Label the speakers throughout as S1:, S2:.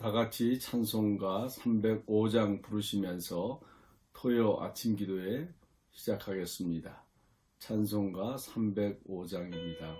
S1: 다 같이 찬송가 305장 부르시면서 토요 아침 기도에 시작하겠습니다. 찬송가 305장입니다.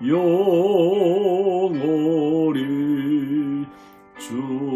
S1: 우리 영원히 주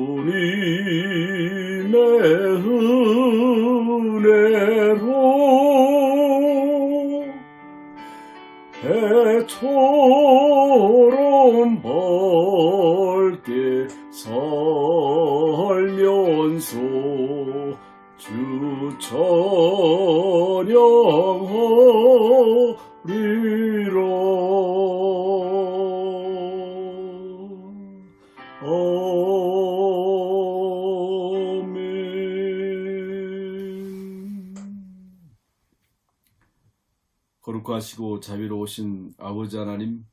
S1: 자비로우신 아버지 하나님,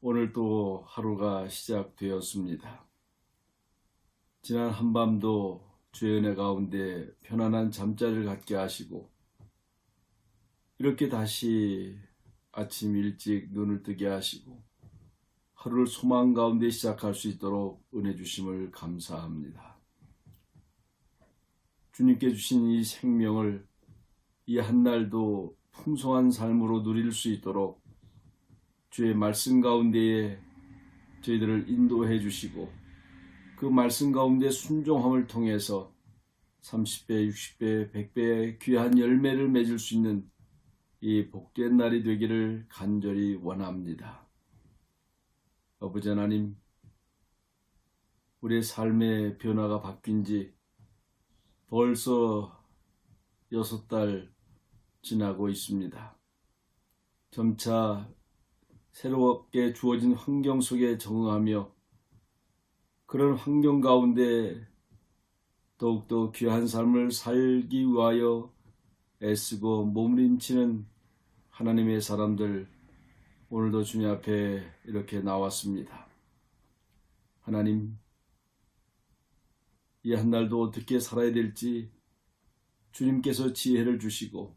S1: 오늘 또 하루가 시작되었습니다. 지난 한밤도 주의 은혜 가운데 편안한 잠자리를 갖게 하시고, 이렇게 다시 아침 일찍 눈을 뜨게 하시고, 하루를 소망 가운데 시작할 수 있도록 은혜 주심을 감사합니다. 주님께 주신 이 생명을 이 한날도 풍성한 삶으로 누릴 수 있도록 주의 말씀 가운데에 저희들을 인도해 주시고 그 말씀 가운데 순종함을 통해서 30배, 60배, 100배의 귀한 열매를 맺을 수 있는 이 복된 날이 되기를 간절히 원합니다. 아버지 하나님, 우리의 삶의 변화가 바뀐 지 벌써 여섯 달 지나고 있습니다. 점차 새롭게 주어진 환경 속에 적응하며 그런 환경 가운데 더욱더 귀한 삶을 살기 위하여 애쓰고 몸부림치는 하나님의 사람들 오늘도 주님 앞에 이렇게 나왔습니다. 하나님, 이 한 날도 어떻게 살아야 될지 주님께서 지혜를 주시고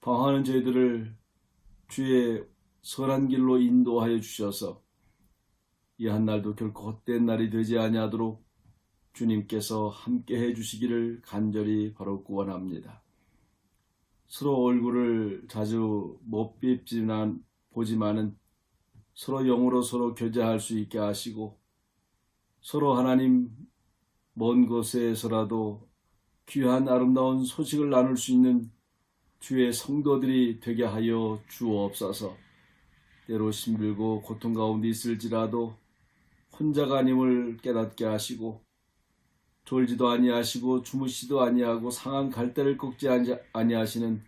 S1: 방황하는 저희들을 주의 선한 길로 인도하여 주셔서 이 한날도 결코 헛된 날이 되지 아니하도록 주님께서 함께 해 주시기를 간절히 바로 구원합니다. 서로 얼굴을 자주 못 뵙지만 보지만은 서로 영으로 서로 교제할 수 있게 하시고 서로 하나님 먼 곳에서라도 귀한 아름다운 소식을 나눌 수 있는 주의 성도들이 되게 하여 주옵소서. 때로 힘들고 고통 가운데 있을지라도 혼자가 아님을 깨닫게 하시고 졸지도 아니하시고 주무시도 아니하고 상한 갈대를 꺾지 아니- 아니하시는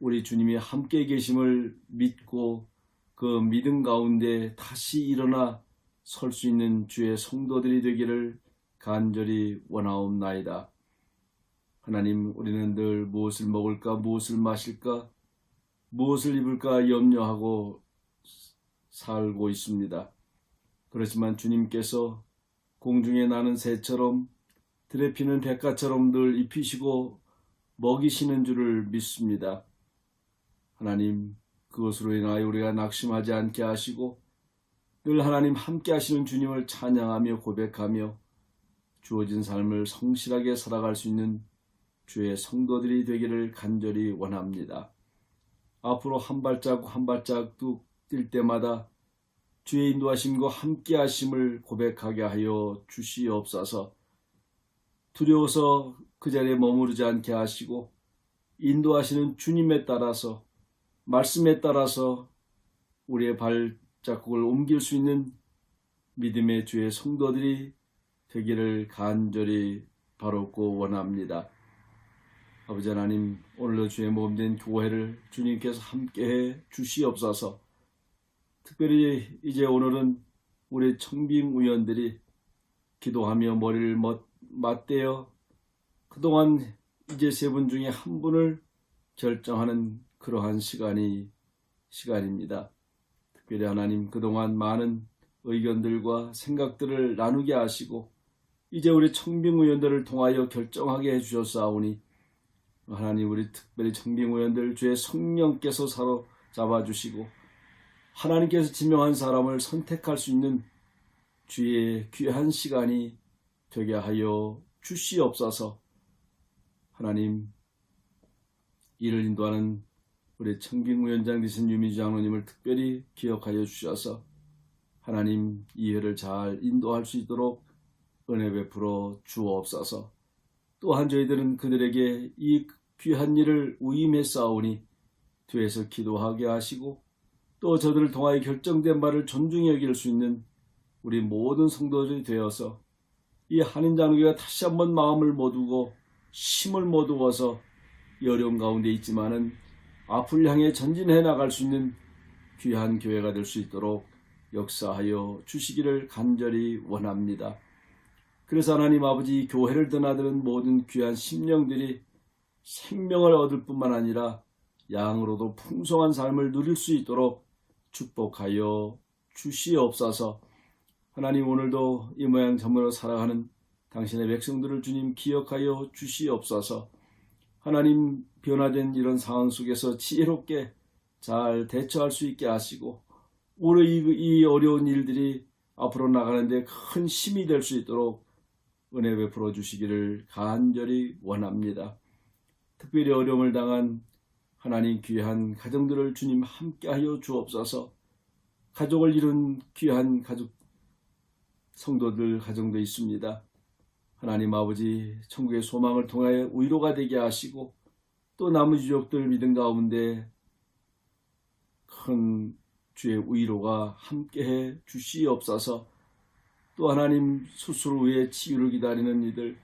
S1: 우리 주님이 함께 계심을 믿고 그 믿음 가운데 다시 일어나 설 수 있는 주의 성도들이 되기를 간절히 원하옵나이다. 하나님, 우리는 늘 무엇을 먹을까, 무엇을 마실까, 무엇을 입을까 염려하고 살고 있습니다. 그렇지만 주님께서 공중에 나는 새처럼 들에 피는 백가처럼 늘 입히시고 먹이시는 줄을 믿습니다. 하나님, 그것으로 인하여 우리가 낙심하지 않게 하시고 늘 하나님 함께 하시는 주님을 찬양하며 고백하며 주어진 삶을 성실하게 살아갈 수 있는 주의 성도들이 되기를 간절히 원합니다. 앞으로 한 발자국 한 발자국 뛸 때마다 주의 인도하심과 함께 하심을 고백하게 하여 주시옵소서. 두려워서 그 자리에 머무르지 않게 하시고 인도하시는 주님에 따라서 말씀에 따라서 우리의 발자국을 옮길 수 있는 믿음의 주의 성도들이 되기를 간절히 바롭고 원합니다. 아버지 하나님, 오늘도 주의 몸된 교회를 주님께서 함께해 주시옵소서. 특별히 이제 오늘은 우리 청빙 의원들이 기도하며 머리를 멋- 맞대어 그동안 이제 세 분 중에 한 분을 결정하는 그러한 시간이 시간입니다. 특별히 하나님 그동안 많은 의견들과 생각들을 나누게 하시고 이제 우리 청빙 의원들을 통하여 결정하게 해주셨사오니 하나님 우리 특별히 청빙 의원들 주의 성령께서 사로잡아 주시고 하나님께서 지명한 사람을 선택할 수 있는 주의 귀한 시간이 되게 하여 주시옵소서. 하나님 이를 인도하는 우리 청빙위원장 되신 유미주 장로님을 특별히 기억하여 주셔서 하나님 이 회를 잘 인도할 수 있도록 은혜 베풀어 주옵소서. 또한 저희들은 그들에게 이 귀한 일을 위임했사오니 뒤에서 기도하게 하시고 또 저들을 통하여 결정된 바를 존중히 여길 수 있는 우리 모든 성도들이 되어서 이 한인 장로교가 다시 한번 마음을 모두고 힘을 모두어서 이 어려운 가운데 있지만은 앞을 향해 전진해 나갈 수 있는 귀한 교회가 될 수 있도록 역사하여 주시기를 간절히 원합니다. 그래서 하나님 아버지 이 교회를 드나드는 모든 귀한 심령들이 생명을 얻을 뿐만 아니라 양으로도 풍성한 삶을 누릴 수 있도록 축복하여 주시옵소서. 하나님 오늘도 이 모양 저모로 살아가는 당신의 백성들을 주님 기억하여 주시옵소서. 하나님 변화된 이런 상황 속에서 지혜롭게 잘 대처할 수 있게 하시고 이, 이 어려운 일들이 앞으로 나가는데 큰 힘이 될 수 있도록 은혜 베풀어 주시기를 간절히 원합니다. 특별히 어려움을 당한 하나님 귀한 가정들을 주님 함께하여 주옵소서. 가족을 이룬 귀한 가족 성도들 가정도 있습니다. 하나님 아버지 천국의 소망을 통하여 위로가 되게 하시고 또 나머지 족들 믿음 가운데 큰 주의 위로가 함께해 주시옵소서. 또 하나님 수술 후에 치유를 기다리는 이들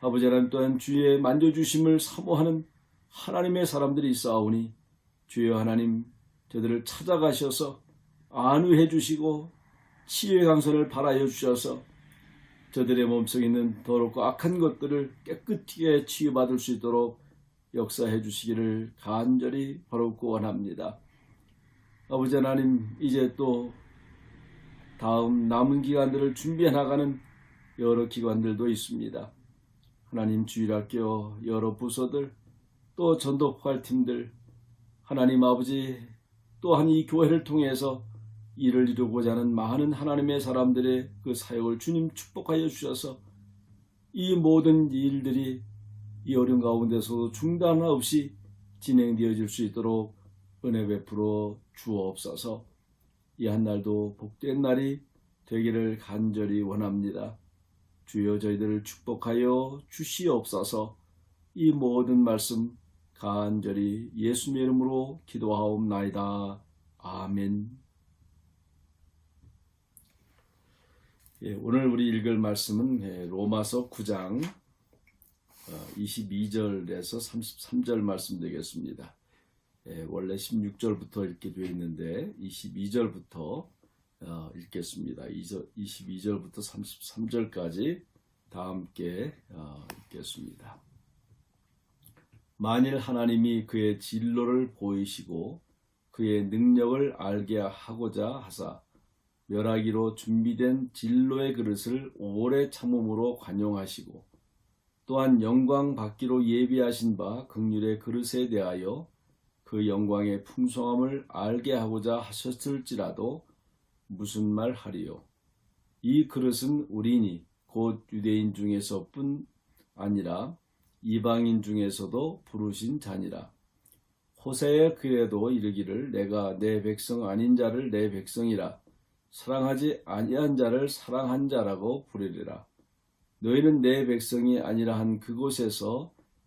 S1: 아버지 하나님 또한 주의 만져주심을 사모하는 하나님의 사람들이 있사오니 주여 하나님 저들을 찾아가셔서 안위해 주시고 치유의 강선을 발하여 주셔서 저들의 몸속에 있는 더럽고 악한 것들을 깨끗하게 치유받을 수 있도록 역사해 주시기를 간절히 바롭고 원합니다. 아버지 하나님 이제 또 다음 남은 기간들을 준비해 나가는 여러 기관들도 있습니다. 하나님 주일학교 여러 부서들 또 전도포괄팀들 하나님 아버지 또한 이 교회를 통해서 일을 이루고자 하는 많은 하나님의 사람들의 그 사역을 주님 축복하여 주셔서 이 모든 일들이 이 어려운 가운데서도 중단 없이 진행되어질 수 있도록 은혜 베풀어 주옵소서. 이 한 날도 복된 날이 되기를 간절히 원합니다. 주여 저희들을 축복하여 주시옵소서. 이 모든 말씀 간절히 예수님의 이름으로 기도하옵나이다. 아멘. 예, 오늘 우리 읽을 말씀은 예, 로마서 9장 22절에서 33절 말씀 되겠습니다. 예, 원래 16절부터 읽게 되어 있는데 22절부터 어, 읽겠습니다. 22절부터 33절까지 다 함께 어, 읽겠습니다. 만일 하나님이 그의 진로를 보이시고 그의 능력을 알게 하고자 하사 멸하기로 준비된 진로의 그릇을 오래 참음으로 관용하시고 또한 영광 받기로 예비하신 바 극률의 그릇에 대하여 그 영광의 풍성함을 알게 하고자 하셨을지라도 무슨 말 하리요? 이 그릇은 우리니 곧 유대인 중에서뿐 아니라 이방인 중에서도 부르신 자니라. 호세의 글에도 이르기를 내가 내 백성 아닌 자를 내 백성이라. 사랑하지 아니한 자를 사랑한 자라고 부르리라. 너희는 내 백성이 아니라 한 그곳에서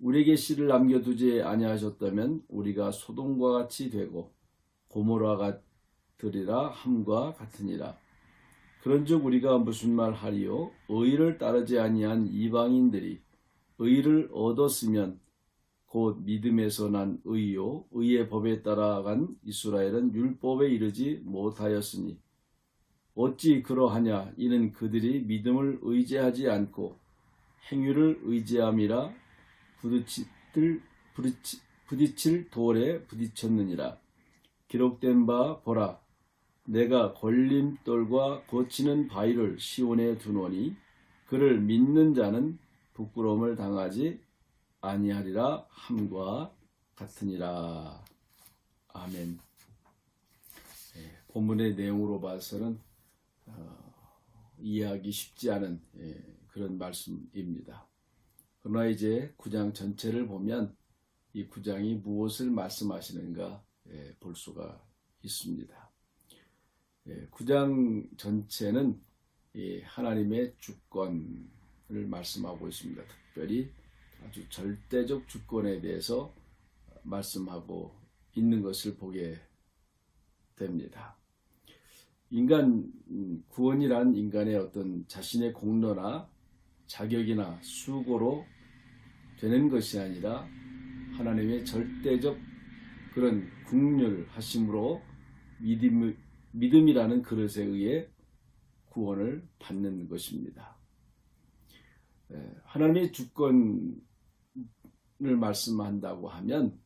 S1: 우리에게 씨를 남겨두지 아니하셨다면 우리가 소돔과 같이 되고 고모라가 되리라 함과 같으니라. 그런즉 우리가 무슨 말 하리요? 의를 따르지 아니한 이방인들이 의를 얻었으면 곧 믿음에서 난 의요 의의 법에 따라간 이스라엘은 율법에 이르지 못하였으니 어찌 그러하냐 이는 그들이 믿음을 의지하지 않고 행위를 의지함이라 부딪힐, 부딪, 부딪힐 돌에 부딪혔느니라. 기록된 바 보라. 내가 걸림돌과 고치는 바위를 시온에 두노니 그를 믿는 자는 부끄러움을 당하지 아니하리라 함과 같으니라. 아멘. 예, 본문의 내용으로 봐서는 어, 이해하기 쉽지 않은 예, 그런 말씀입니다. 그러나 이제 구장 전체를 보면 이 구장이 무엇을 말씀하시는가 예, 볼 수가 있습니다. 예, 구장 전체는 하나님의 주권을 말씀하고 있습니다. 특별히 아주 절대적 주권에 대해서 말씀하고 있는 것을 보게 됩니다. 인간 음, 구원이란 인간의 어떤 자신의 공로나 자격이나 수고로 되는 것이 아니라 하나님의 절대적 그런 국률하심으로 믿음, 믿음이라는 그릇에 의해 구원을 받는 것입니다. 하나님의 주권을 말씀한다고 하면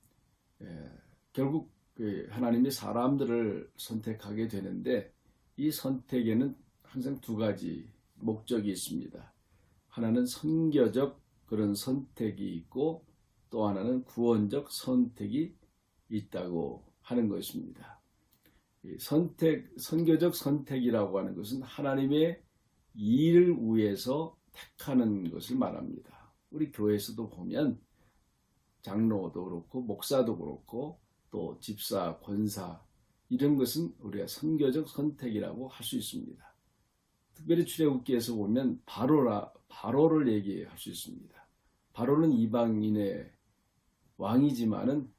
S1: 결국 그 하나님이 사람들을 선택하게 되는데 이 선택에는 항상 두 가지 목적이 있습니다. 하나는 선교적 그런 선택이 있고 또 하나는 구원적 선택이 있다고 하는 것입니다. 선택, 선교적 선택이라고 하는 것은 하나님의 일을 위해서 택하는 것을 말합니다. 우리 교회에서도 보면 장로도 그렇고 목사도 그렇고 또 집사, 권사 이런 것은 우리가 선교적 선택이라고 할 수 있습니다. 특별히 출애굽기에서 보면 바로라 바로를 얘기할 수 있습니다. 바로는 이방인의 왕이지만은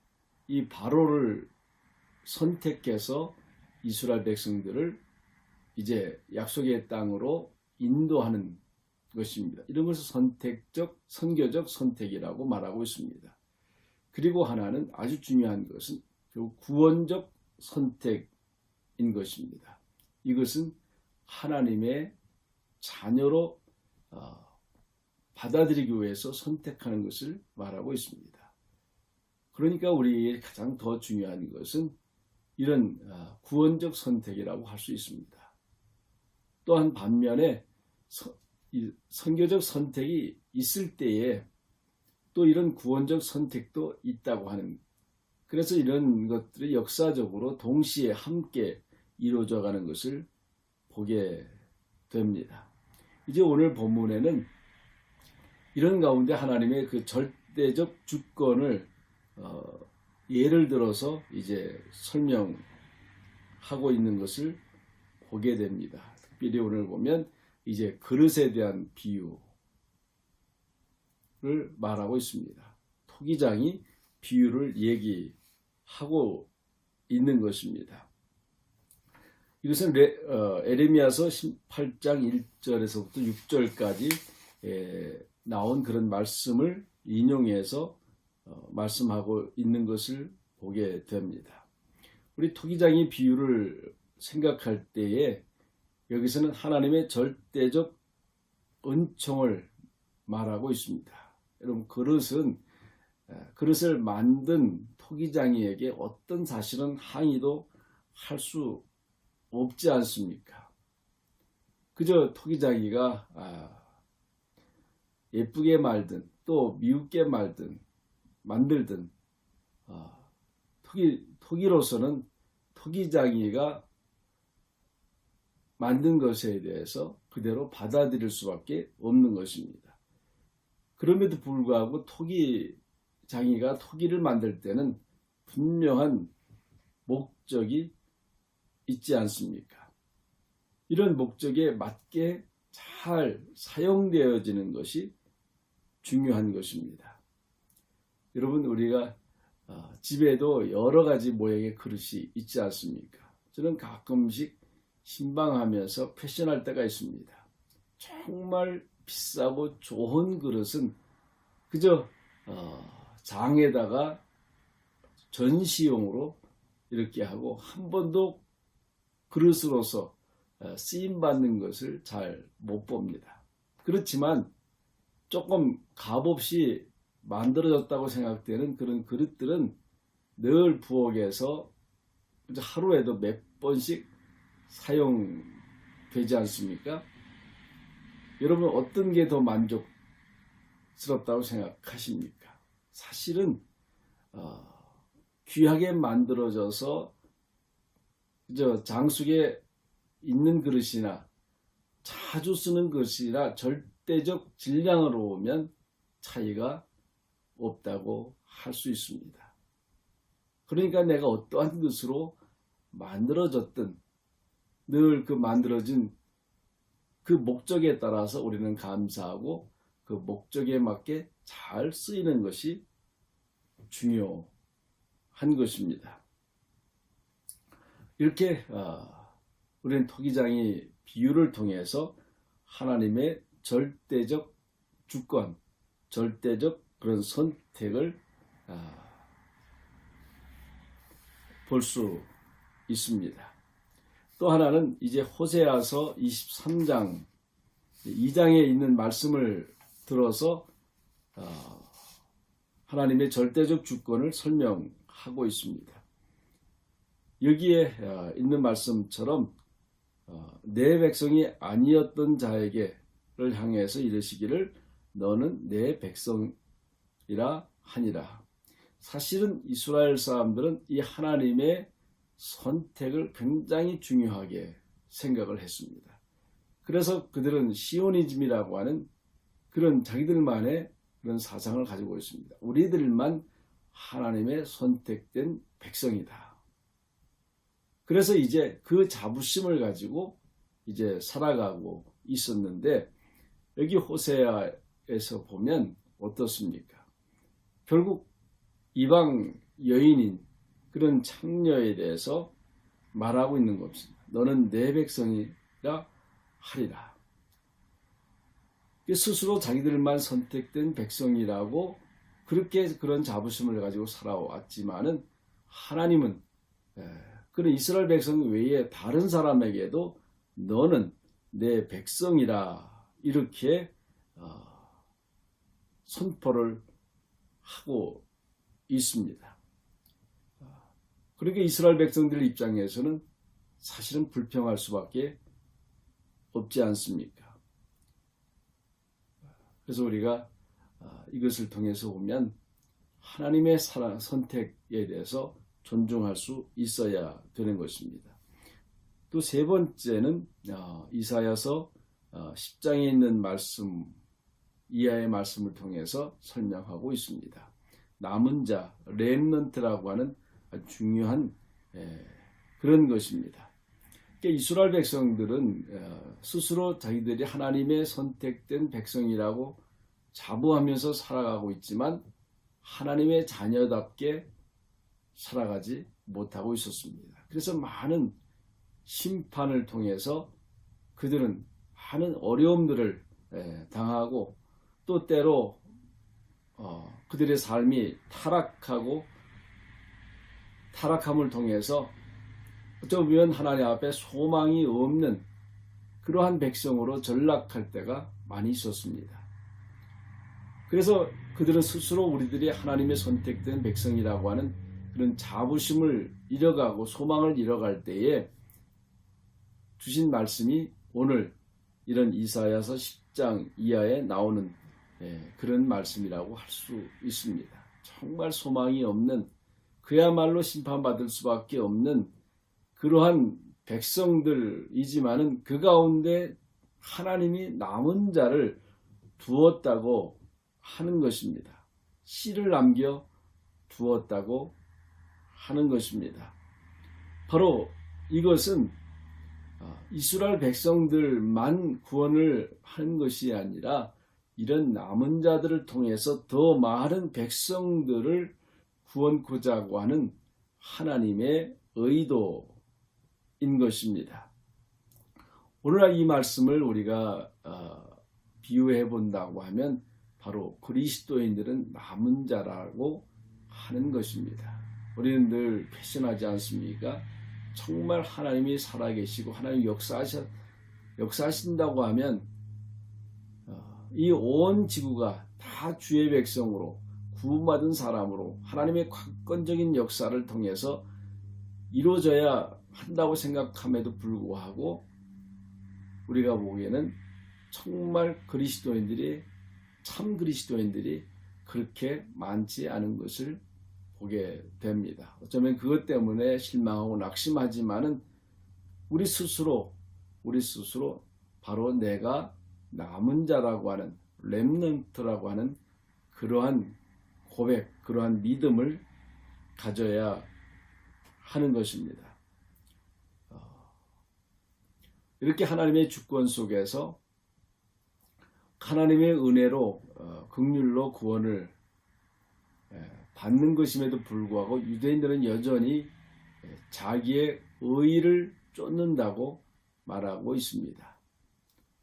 S1: 이 바로를 선택해서 이스라엘 백성들을 이제 약속의 땅으로 인도하는 것입니다. 이런 것을 선택적, 선교적 선택이라고 말하고 있습니다. 그리고 하나는 아주 중요한 것은 구원적 선택인 것입니다. 이것은 하나님의 자녀로 어, 받아들이기 위해서 선택하는 것을 말하고 있습니다. 그러니까 우리의 가장 더 중요한 것은 이런 어, 구원적 선택이라고 할 수 있습니다. 또한 반면에 선교적 선택이 있을 때에 또 이런 구원적 선택도 있다고 하는 그래서 이런 것들이 역사적으로 동시에 함께 이루어져 가는 것을 보게 됩니다. 이제 오늘 본문에는 이런 가운데 하나님의 그 절대적 주권을 어, 예를 들어서 이제 설명하고 있는 것을 보게 됩니다. 특별히 오늘 보면 이제 그릇에 대한 비유를 말하고 있습니다. 토기장이 비유를 얘기하고 있는 것입니다. 이것은 레, 어, 에레미야서 18장 1절에서부터 6절까지 에, 나온 그런 말씀을 인용해서 어, 말씀하고 있는 것을 보게 됩니다. 우리 토기장이 비유를 생각할 때에 여기서는 하나님의 절대적 은총을 말하고 있습니다. 여러분 그릇은 에, 그릇을 만든 토기장이에게 어떤 사실은 항의도 할 수 없지 않습니까? 그저 토기장이가 아, 예쁘게 말든 또 미흡게 말든 만들든 아, 토기 토기로서는 토기장이가 만든 것에 대해서 그대로 받아들일 수밖에 없는 것입니다. 그럼에도 불구하고 토기 장이가 토기를 만들 때는 분명한 목적이 있지 않습니까? 이런 목적에 맞게 잘 사용되어지는 것이 중요한 것입니다. 여러분 우리가 어, 집에도 여러 가지 모양의 그릇이 있지 않습니까? 저는 가끔씩 신방하면서 패션할 때가 있습니다. 정말 비싸고 좋은 그릇은 그저 어, 장에다가 전시용으로 이렇게 하고 한 번도 그릇으로서 어, 쓰임 받는 것을 잘 못 봅니다. 그렇지만 조금 값없이 만들어졌다고 생각되는 그런 그릇들은 늘 부엌에서 하루에도 몇 번씩 사용되지 않습니까? 여러분 어떤 게 더 만족스럽다고 생각하십니까? 사실은 어, 귀하게 만들어져서 저 장숙에 있는 그릇이나 자주 쓰는 그릇이나 절대적 질량으로 보면 차이가 없다고 할 수 있습니다. 그러니까 내가 어떠한 것으로 만들어졌든 늘 그 만들어진 그 목적에 따라서 우리는 감사하고 그 목적에 맞게 잘 쓰이는 것이 중요한 것입니다. 이렇게 어, 우리는 토기장이 비유를 통해서 하나님의 절대적 주권, 절대적 그런 선택을 아, 볼수 있습니다. 또 하나는 이제 호세아서 23장 2장에 있는 말씀을 들어서 어, 하나님의 절대적 주권을 설명하고 있습니다. 여기에 어, 있는 말씀처럼 어, 내 백성이 아니었던 자에게를 향해서 이르시기를 너는 내 백성이라 하니라. 사실은 이스라엘 사람들은 이 하나님의 선택을 굉장히 중요하게 생각을 했습니다. 그래서 그들은 시오니즘이라고 하는 그런 자기들만의 그런 사상을 가지고 있습니다. 우리들만 하나님의 선택된 백성이다. 그래서 이제 그 자부심을 가지고 이제 살아가고 있었는데 여기 호세아에서 보면 어떻습니까? 결국 이방 여인인 그런 창녀에 대해서 말하고 있는 것입니다. 너는 내 백성이라 하리라. 스스로 자기들만 선택된 백성이라고 그렇게 그런 자부심을 가지고 살아왔지만은 하나님은 그런 이스라엘 백성 외에 다른 사람에게도 너는 내 백성이라 이렇게 어, 선포를 하고 있습니다. 그러니까 이스라엘 백성들 입장에서는 사실은 불평할 수밖에 없지 않습니까? 그래서 우리가 아, 이것을 통해서 보면 하나님의 사랑, 선택에 대해서 존중할 수 있어야 되는 것입니다. 또 세 번째는 어, 이사야서 10장에 있는 말씀 이하의 말씀을 통해서 설명하고 있습니다. 남은 자, 렘넌트라고 하는 중요한 에, 그런 것입니다. 그러니까 이스라엘 백성들은 어, 스스로 자기들이 하나님의 선택된 백성이라고 자부하면서 살아가고 있지만 하나님의 자녀답게 살아가지 못하고 있었습니다. 그래서 많은 심판을 통해서 그들은 많은 어려움들을 에, 당하고 또 때로 어, 그들의 삶이 타락하고 타락함을 통해서 어쩌면 하나님 앞에 소망이 없는 그러한 백성으로 전락할 때가 많이 있었습니다. 그래서 그들은 스스로 우리들이 하나님의 선택된 백성이라고 하는 그런 자부심을 잃어가고 소망을 잃어갈 때에 주신 말씀이 오늘 이런 이사야서 10장 이하에 나오는 예, 그런 말씀이라고 할 수 있습니다. 정말 소망이 없는 그야말로 심판받을 수밖에 없는 그러한 백성들이지만은 그 가운데 하나님이 남은 자를 두었다고 하는 것입니다. 씨를 남겨 두었다고 하는 것입니다. 바로 이것은 어, 이스라엘 백성들만 구원을 하는 것이 아니라 이런 남은 자들을 통해서 더 많은 백성들을 구원코자고 하는 하나님의 의도인 것입니다. 오늘날 이 말씀을 우리가 어, 비유해 본다고 하면 바로 그리스도인들은 남은 자라고 하는 것입니다. 우리는 늘 패션하지 않습니까? 정말 하나님이 살아계시고 하나님 역사하셔, 역사하신다고 하면 어, 이온 지구가 다 주의 백성으로 구원받은 사람으로 하나님의 관건적인 역사를 통해서 이루어져야 한다고 생각함에도 불구하고 우리가 보기에는 정말 그리스도인들이 참 그리스도인들이 그렇게 많지 않은 것을 보게 됩니다. 어쩌면 그것 때문에 실망하고 낙심하지만은 우리 스스로 우리 스스로 바로 내가 남은 자라고 하는 렘넌트라고 하는 그러한 고백, 그러한 믿음을 가져야 하는 것입니다. 어, 이렇게 하나님의 주권 속에서 하나님의 은혜로 어, 극률로 구원을 받는 것임에도 불구하고 유대인들은 여전히 자기의 의를 쫓는다고 말하고 있습니다.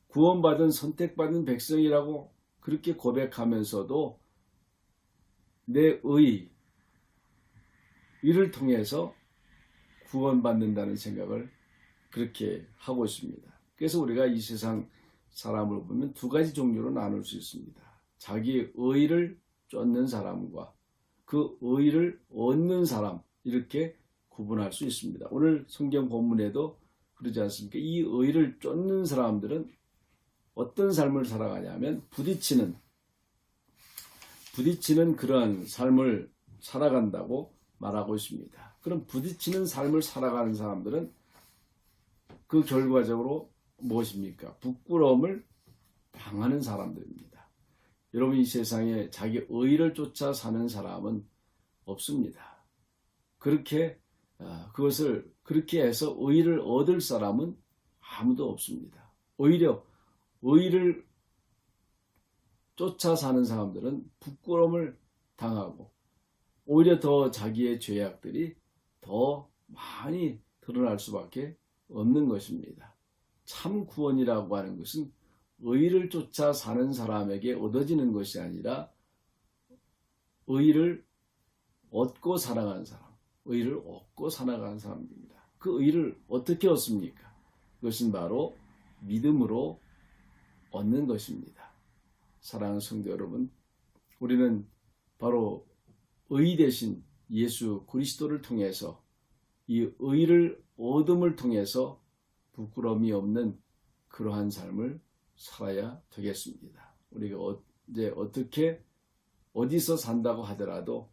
S1: 구원받은 선택받은 백성이라고 그렇게 고백하면서도 내 의, 이를 통해서 구원받는다는 생각을 그렇게 하고 있습니다. 그래서 우리가 이 세상 사람을 보면 두 가지 종류로 나눌 수 있습니다. 자기 의를 쫓는 사람과 그 의를 얻는 사람 이렇게 구분할 수 있습니다. 오늘 성경 본문에도 그러지 않습니까? 이 의를 쫓는 사람들은 어떤 삶을 살아가냐면 부딪히는 부딪히는 그러한 삶을 살아간다고 말하고 있습니다. 그럼 부딪히는 삶을 살아가는 사람들은 그 결과적으로 무엇입니까? 부끄러움을 당하는 사람들입니다. 여러분 이 세상에 자기 의를 쫓아 사는 사람은 없습니다. 그렇게 어, 그것을 그렇게 해서 의를 얻을 사람은 아무도 없습니다. 오히려 의를 쫓아 사는 사람들은 부끄러움을 당하고 오히려 더 자기의 죄악들이 더 많이 드러날 수밖에 없는 것입니다. 참 구원이라고 하는 것은 의를 쫓아 사는 사람에게 얻어지는 것이 아니라 의를 얻고 살아가는 사람, 의를 얻고 살아가는 사람입니다. 그 의를 어떻게 얻습니까? 그것은 바로 믿음으로 얻는 것입니다. 사랑하는 성도 여러분, 우리는 바로 의 대신 예수 그리스도를 통해서 이 의를 얻음을 통해서 부끄러움이 없는 그러한 삶을 살아야 되겠습니다. 우리가 언제 어떻게 어디서 산다고 하더라도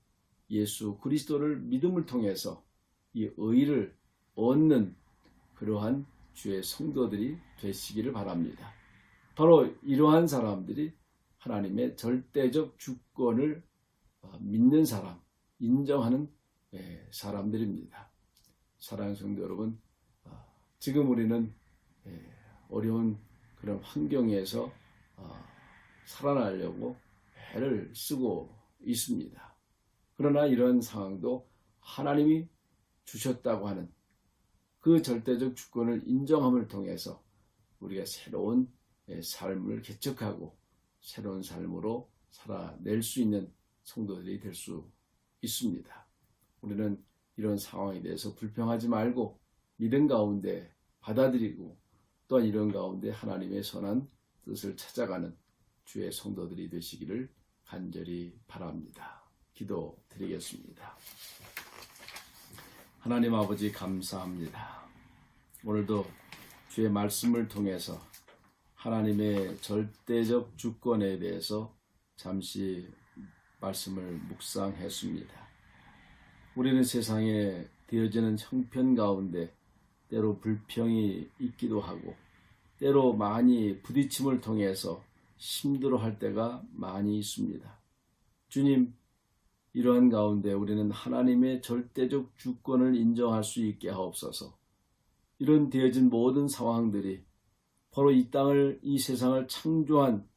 S1: 예수 그리스도를 믿음을 통해서 이 의를 얻는 그러한 주의 성도들이 되시기를 바랍니다. 바로 이러한 사람들이 하나님의 절대적 주권을 어, 믿는 사람, 인정하는 예, 사람들입니다. 사랑하는 성도 여러분, 어, 지금 우리는 예, 어려운 그런 환경에서 어, 살아나려고 애를 쓰고 있습니다. 그러나 이런 상황도 하나님이 주셨다고 하는 그 절대적 주권을 인정함을 통해서 우리가 새로운 예, 삶을 개척하고 새로운 삶으로 살아낼 수 있는 성도들이 될 수 있습니다. 우리는 이런 상황에 대해서 불평하지 말고 믿음 가운데 받아들이고 또한 이런 가운데 하나님의 선한 뜻을 찾아가는 주의 성도들이 되시기를 간절히 바랍니다. 기도 드리겠습니다. 하나님 아버지 감사합니다. 오늘도 주의 말씀을 통해서 하나님의 절대적 주권에 대해서 잠시 말씀을 묵상했습니다. 우리는 세상에 되어지는 형편 가운데 때로 불평이 있기도 하고 때로 많이 부딪힘을 통해서 힘들어할 때가 많이 있습니다. 주님, 이러한 가운데 우리는 하나님의 절대적 주권을 인정할 수 있게 하옵소서. 이런 되어진 모든 상황들이 바로 이 땅을, 이 세상을 창조한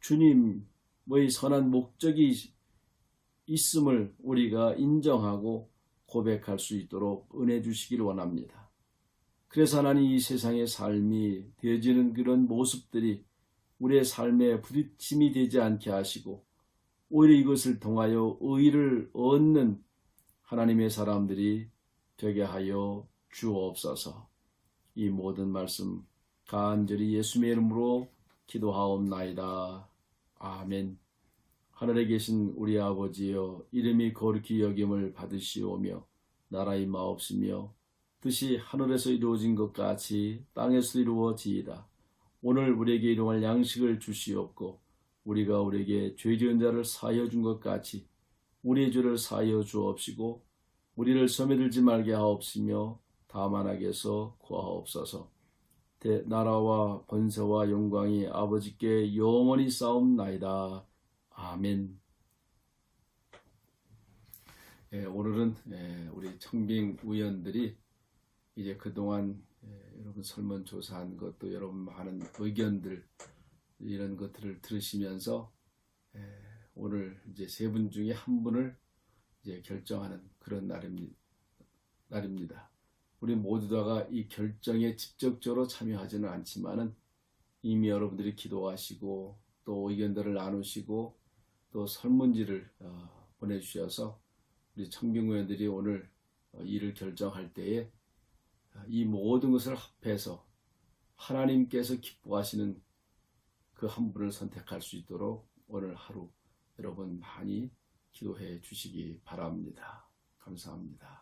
S1: 주님의 선한 목적이 있음을 우리가 인정하고 고백할 수 있도록 은혜 주시기를 원합니다. 그래서 하나님 이 세상의 삶이 되어지는 그런 모습들이 우리의 삶에 부딪힘이 되지 않게 하시고 오히려 이것을 통하여 의를 얻는 하나님의 사람들이 되게 하여 주옵소서. 이 모든 말씀 간절히 예수의 이름으로 기도하옵나이다. 아멘. 하늘에 계신 우리 아버지여 이름이 거룩히 여김을 받으시오며 나라의 마옵시며 뜻이 하늘에서 이루어진 것 같이 땅에서 이루어지이다. 오늘 우리에게 일용할 양식을 주시옵고 우리가 우리에게 죄 지은 자를 사하여 준 것 같이 우리의 죄를 사하여 주옵시고 우리를 섬에 들지 말게 하옵시며 다만 악에서 구하옵소서. 대 나라와 권세와 영광이 아버지께 영원히 싸움나이다. 아멘. 예, 오늘은 예, 우리 청빙 의원들이 이제 그동안 예, 여러분 설문조사한 것도 여러분 많은 의견들 이런 것들을 들으시면서 예, 오늘 이제 세 분 중에 한 분을 이제 결정하는 그런 날입니다. 우리 모두 다가 이 결정에 직접적으로 참여하지는 않지만은 이미 여러분들이 기도하시고 또 의견들을 나누시고 또 설문지를 어, 보내주셔서 우리 청빙위원들이 오늘 어, 일을 결정할 때에 이 모든 것을 합해서 하나님께서 기뻐하시는 그 한 분을 선택할 수 있도록 오늘 하루 여러분 많이 기도해 주시기 바랍니다. 감사합니다.